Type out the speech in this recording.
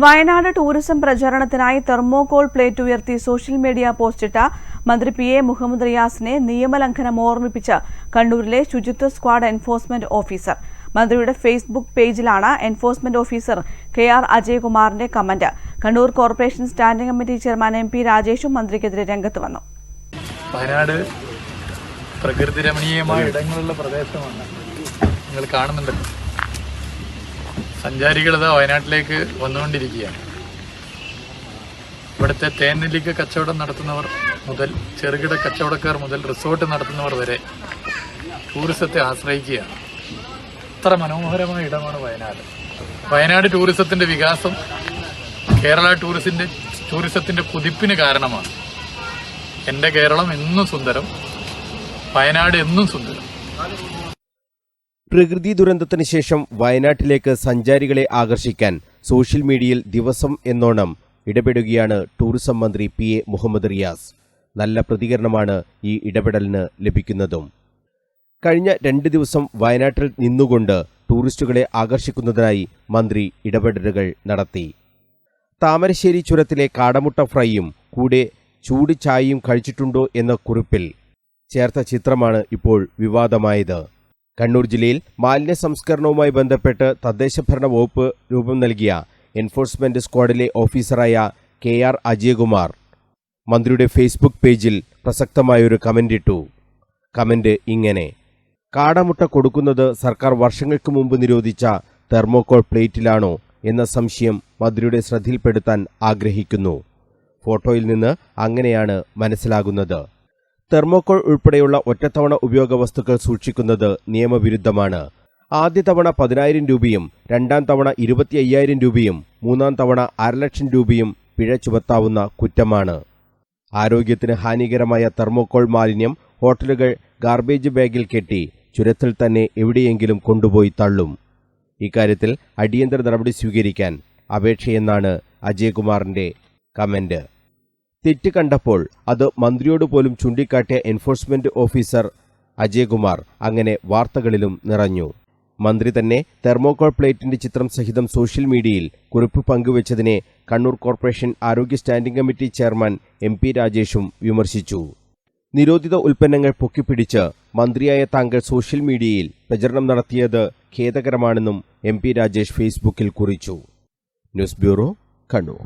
Wayanad tourism പ്രചാരണത്തിനായി thermocol plate ഉയർത്തി social media പോസ്റ്റിട്ട മന്ത്രി പി എ മുഹമ്മദ് റിയാസിനെ നിയമലംഘനം ഓർമ്മിപ്പിച്ച് കണ്ണൂരിലെ ശുചിത്വ സ്ക്വാഡ് എൻഫോഴ്സ്മെന്റ് ഓഫീസർ. മന്ത്രിയുടെ ഫേസ്ബുക്ക് പേജിലാണ് enforcement officer K R അജയകുമാറിന്റെ comment. Kannur corporation standing committee chairman M P രാജേഷും മന്ത്രിക്കെതിരെ രംഗത്ത് വന്നു. വയനാട് പ്രകൃതി രമണീയമായ ഇടങ്ങളുള്ള പ്രദേശമാണ്. നിങ്ങൾ കാണുന്നുണ്ടല്ലോ. സഞ്ചാരികൾ ഇതാ വയനാട്ടിലേക്ക് വന്നുകൊണ്ടിരിക്കുകയാണ്. ഇവിടുത്തെ തേനെല്ലിക്ക കച്ചവടം നടത്തുന്നവർ മുതൽ ചെറുകിട കച്ചവടക്കാർ മുതൽ റിസോർട്ട് നടത്തുന്നവർ വരെ ടൂറിസത്തെ ആശ്രയിക്കുകയാണ്. അത്ര മനോഹരമായ ഇടമാണ് വയനാട്. വയനാട് ടൂറിസത്തിന്റെ വികാസം കേരള ടൂറിസിന്റെ ടൂറിസത്തിന്റെ കുതിപ്പിന് കാരണമാണ്. എന്റെ കേരളം എന്നും സുന്ദരം വയനാട് എന്നും സുന്ദരം. പ്രകൃതി ദുരന്തത്തിന് ശേഷം വയനാട്ടിലേക്ക് സഞ്ചാരികളെ ആകർഷിക്കാൻ സോഷ്യൽ മീഡിയയിൽ ദിവസം എന്നോണം ഇടപെടുകയാണ് ടൂറിസം മന്ത്രി പി എ മുഹമ്മദ് റിയാസ്. നല്ല പ്രതികരണമാണ് ഈ ഇടപെടലിന് ലഭിക്കുന്നതും. കഴിഞ്ഞ രണ്ട് ദിവസം വയനാട്ടിൽ നിന്നുകൊണ്ട് ടൂറിസ്റ്റുകളെ ആകർഷിക്കുന്നതിനായി മന്ത്രി ഇടപെടലുകൾ നടത്തി. താമരശ്ശേരി ചുരത്തിലെ കാടമുട്ട ഫ്രൈയും കൂടെ ചൂട് ചായയും കഴിച്ചിട്ടുണ്ടോ എന്ന കുറിപ്പിൽ ചേർത്ത ചിത്രമാണ് ഇപ്പോൾ വിവാദമായത്. കണ്ണൂർ ജില്ലയിൽ മാലിന്യ സംസ്കരണവുമായി ബന്ധപ്പെട്ട് തദ്ദേശഭരണ വകുപ്പ് രൂപം നൽകിയ എൻഫോഴ്സ്മെന്റ് സ്ക്വാഡിലെ ഓഫീസറായ കെ ആർ അജയകുമാർ മന്ത്രിയുടെ ഫേസ്ബുക്ക് പേജിൽ പ്രസക്തമായൊരു കമന്റ് ഇട്ടു. കമന്റ് ഇങ്ങനെ കാടമുട്ട കൊടുക്കുന്നത് സർക്കാർ വർഷങ്ങൾക്ക് മുമ്പ് നിരോധിച്ച തെർമോകോൾ പ്ലേറ്റിലാണോ എന്ന സംശയം മന്ത്രിയുടെ ശ്രദ്ധയിൽപ്പെടുത്താൻ ആഗ്രഹിക്കുന്നു. ഫോട്ടോയിൽ നിന്ന് അങ്ങനെയാണ് മനസ്സിലാകുന്നത്. തെർമോകോൾ ഉൾപ്പെടെയുള്ള ഒറ്റത്തവണ ഉപയോഗ വസ്തുക്കൾ സൂക്ഷിക്കുന്നത് നിയമവിരുദ്ധമാണ്. ആദ്യ തവണ പതിനായിരം രൂപയും രണ്ടാം തവണ ഇരുപത്തി അയ്യായിരം രൂപയും മൂന്നാം തവണ അരലക്ഷം രൂപയും പിഴ ചുമത്താവുന്ന കുറ്റമാണ്. ആരോഗ്യത്തിന് ഹാനികരമായ തെർമോക്കോൾ മാലിന്യം ഹോട്ടലുകൾ ഗാർബേജ് ബാഗിൽ കെട്ടി ചുരത്തിൽ തന്നെ എവിടെയെങ്കിലും കൊണ്ടുപോയി തള്ളും. ഇക്കാര്യത്തിൽ അടിയന്തര നടപടി സ്വീകരിക്കാൻ അപേക്ഷയെന്നാണ് അജയകുമാറിന്റെ കമന്റ്. തെറ്റ് കണ്ടപ്പോൾ അത് മന്ത്രിയോട് പോലും ചൂണ്ടിക്കാട്ടിയ എൻഫോഴ്സ്മെന്റ് ഓഫീസർ അജയ്കുമാർ അങ്ങനെ വാർത്തകളിലും നിറഞ്ഞു. മന്ത്രി തന്നെ തെർമോകോൾ പ്ലേറ്റിന്റെ ചിത്രം സഹിതം സോഷ്യൽ മീഡിയയിൽ കുറിപ്പ് പങ്കുവച്ചതിനെ കണ്ണൂർ കോർപ്പറേഷൻ ആരോഗ്യ standing committee chairman M P രാജേഷും വിമർശിച്ചു. നിരോധിത ഉൽപ്പന്നങ്ങൾ പൊക്കിപ്പിടിച്ച് മന്ത്രിയായ താങ്കൾ സോഷ്യൽ മീഡിയയിൽ പ്രചരണം നടത്തിയത് ഖേദകരമാണെന്നും എം പി രാജേഷ് ഫേസ്ബുക്കിൽ കുറിച്ചു. News bureau Kannur.